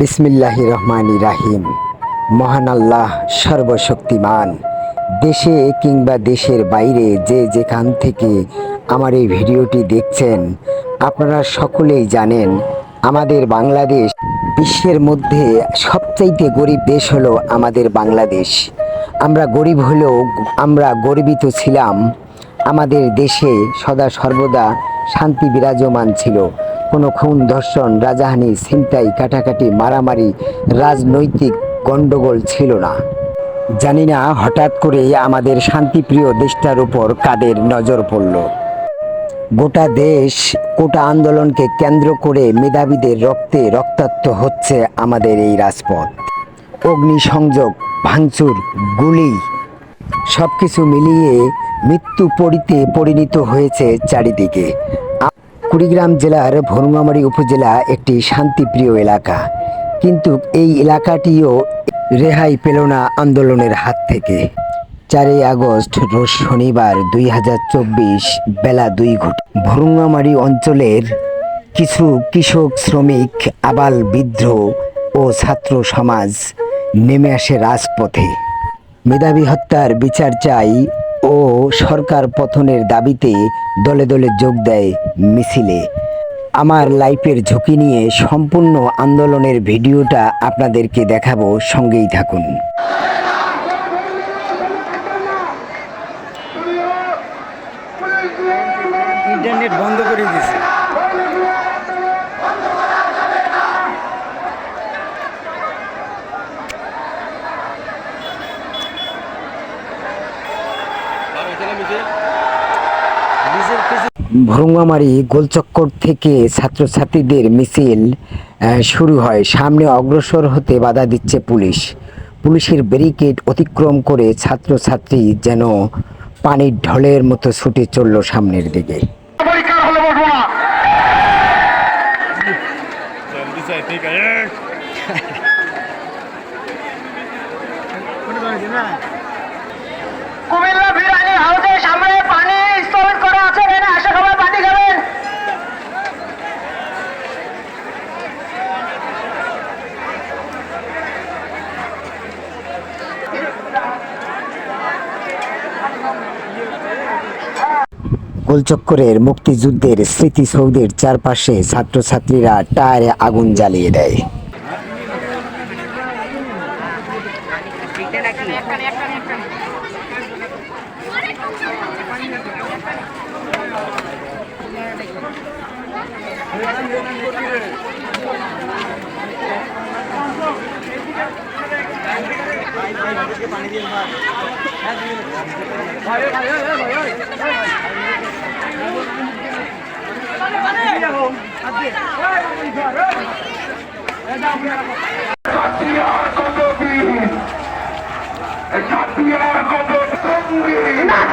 বিসমিল্লাহ রহমান রাহিম। মহান আল্লাহ সর্বশক্তিমান। দেশে কিংবা দেশের বাইরে যে যেখান থেকে আমার এই ভিডিওটি দেখছেন, আপনারা সকলেই জানেন, আমাদের বাংলাদেশ বিশ্বের মধ্যে সবচাইতে গরিব দেশ হলো আমাদের বাংলাদেশ। আমরা গরিব হলেও আমরা গর্বিত ছিলাম। আমাদের দেশে সদা সর্বদা শান্তি বিরাজমান ছিল। কোনো খুন, ধর্ষণ, রাজাহানি, ছিনতাই, কাটাকাটি, মারামারি, রাজনৈতিক গণ্ডগোল ছিল না। জানি না হঠাৎ করে আমাদের শান্তিপ্রিয় দেশটার উপর কাদের নজর পড়ল। গোটা দেশ কোটা আন্দোলনকে কেন্দ্র করে মেধাবীদের রক্তে রক্তাক্ত হচ্ছে আমাদের এই রাজপথ। অগ্নিসংযোগ, ভাঙচুর, গুলি, সবকিছু মিলিয়ে মৃত্যু পরিতে পরিণত হয়েছে চারিদিকে। কুড়িগ্রাম জেলার ভরুঙ্গামারী উপজেলা একটি শান্তিপ্রিয় এলাকা। কিন্তু এই এলাকাটিও রেহাই পেল না আন্দোলনের হাত থেকে। চারই আগস্ট রোজ শনিবার দুই হাজার চব্বিশ বেলা দুই ঘট ভরুঙ্গামারী অঞ্চলের কিছু কৃষক, শ্রমিক, আবাল বিদ্রোহ ও ছাত্র সমাজ নেমে আসে রাজপথে। মেধাবী হত্যার বিচার চাই ও সরকার পতনের দাবিতে দলে দলে যোগ দেয় মিছিলে। আমার লাইফের ঝুঁকি নিয়ে সম্পূর্ণ আন্দোলনের ভিডিওটা আপনাদেরকে দেখাবো, সঙ্গেই থাকুন। ইন্টারনেট বন্ধ করে দিয়েছে। ভরুঙ্গামারি গোলচক্কর থেকে ছাত্রছাত্রীদের মিছিল শুরু হয়। সামনে অগ্রসর হতে বাধা দিচ্ছে পুলিশ। পুলিশের ব্যারিকেড অতিক্রম করে ছাত্রছাত্রী যেন পানির ঢলের মতো ছুটে চলল সামনের দিকে। কুমিল্লা গোলচক্করের মুক্তিযুদ্ধের স্মৃতিসৌধের চারপাশে ছাত্রছাত্রীরা টায়ারে আগুন জ্বালিয়ে দেয়।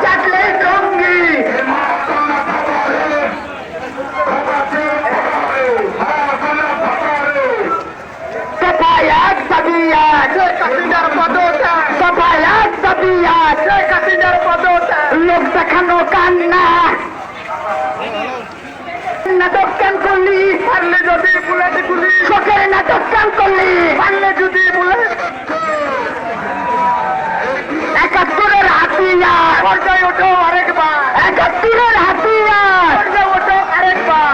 চাটলে জঙ্গি কেন করলি পারলে যদি বুলেট গুলি শখের নাটক কাম করলি পারলে যদি বুলেট একাত্তরের হাতিয়ার। পর্যায়ে ওঠো আরেকবার। একাত্তরের হাতিয়ার। পর্যায়ে ওঠো আরেকবার।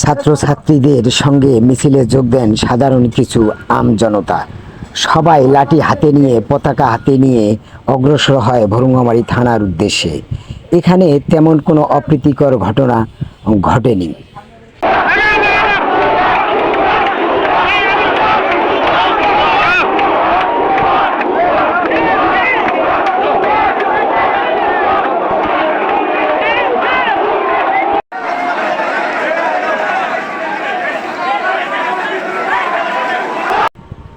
ছাত্রছাত্রীদের সঙ্গে মিছিলে যোগ দেন সাধারণ কিছু আম জনতা। সবাই লাঠি হাতে নিয়ে, পতাকা হাতে নিয়ে অগ্রসর হয় ভরুঙ্গামারি থানার উদ্দেশ্যে। এখানে তেমন কোনো অপ্রীতিকর ঘটনা ঘটেনি।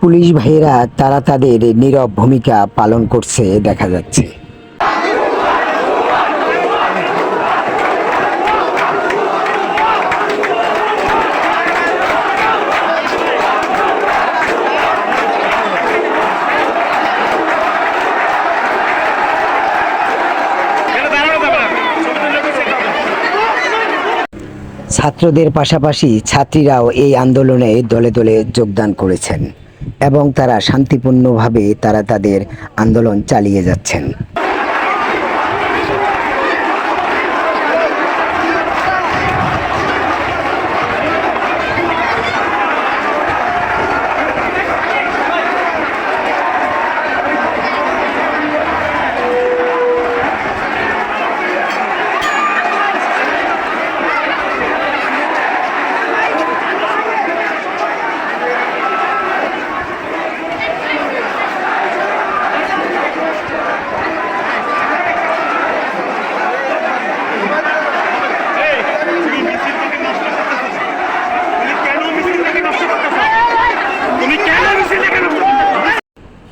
পুলিশ ভাইয়েরা, তারা তাদের নীরব ভূমিকা পালন করছে দেখা যাচ্ছে। ছাত্রদের পাশাপাশি ছাত্রীরাও এই আন্দোলনে দলে দলে যোগদান করেছেন। এবং তারা শান্তিপূর্ণভাবে তারা তাদের আন্দোলন চালিয়ে যাচ্ছেন।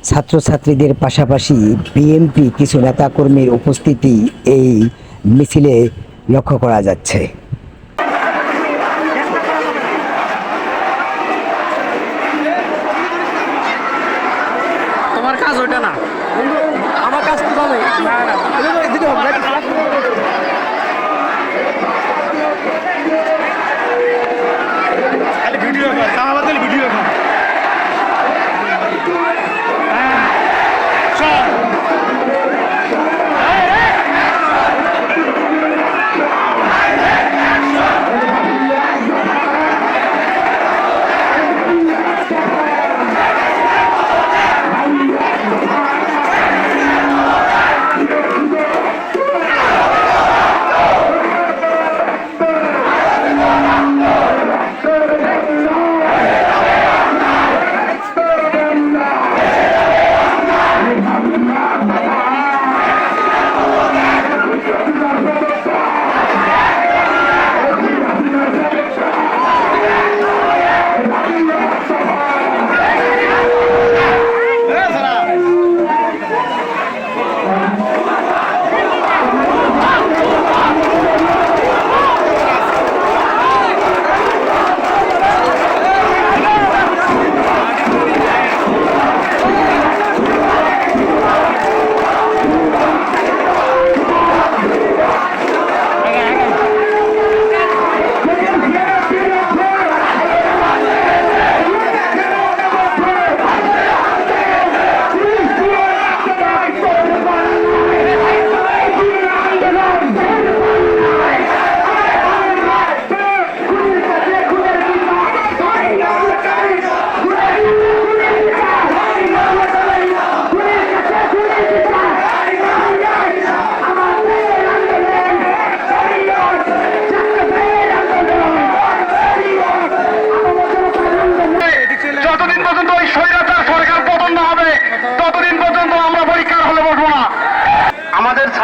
ছাত্রছাত্রীদের পাশাপাশি বিএনপি কিছু নেতাকর্মীর উপস্থিতি এই মিছিলে লক্ষ্য করা যাচ্ছে।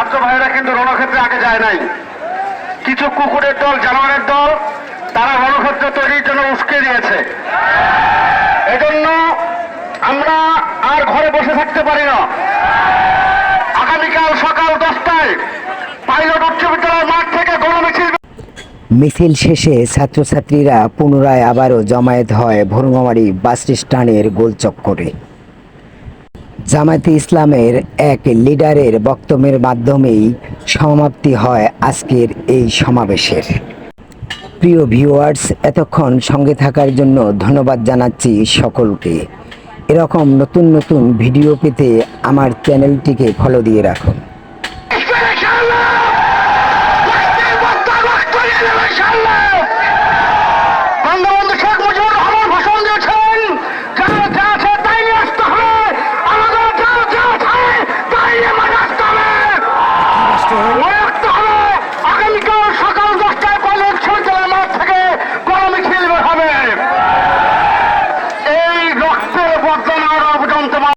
ছাত্র ভাইয়েরা কিন্তু রণক্ষেত্রে আগে যায় নাই। কিছু কুকুরের দল, জানোয়ারের দল, তারা রণক্ষেত্র তৈরির জন্য উস্কে দিয়েছে। এজন্য আমরা আর ঘরে বসে থাকতে পারি না। আগামীকাল সকাল দশটায় পাইলট উচ্চ বিদ্যালয় মাঠ থেকে গণমিছিল মিছিল শেষে ছাত্রছাত্রীরা পুনরায় আবারও জমায়েত হয় ভরুমামারি বাস স্ট্যান্ডের গোলচক্করে। জামায়াতে ইসলামের এক লিডারের বক্তব্যের মাধ্যমেই সমাপ্তি হয় আজকের এই সমাবেশের। প্রিয় ভিউয়ার্স এতক্ষণ সঙ্গে থাকার জন্য ধন্যবাদ জানাচ্ছি সকলকে। এরকম নতুন নতুন ভিডিও পেতে আমার চ্যানেলটিকে ফলো দিয়ে রাখুন।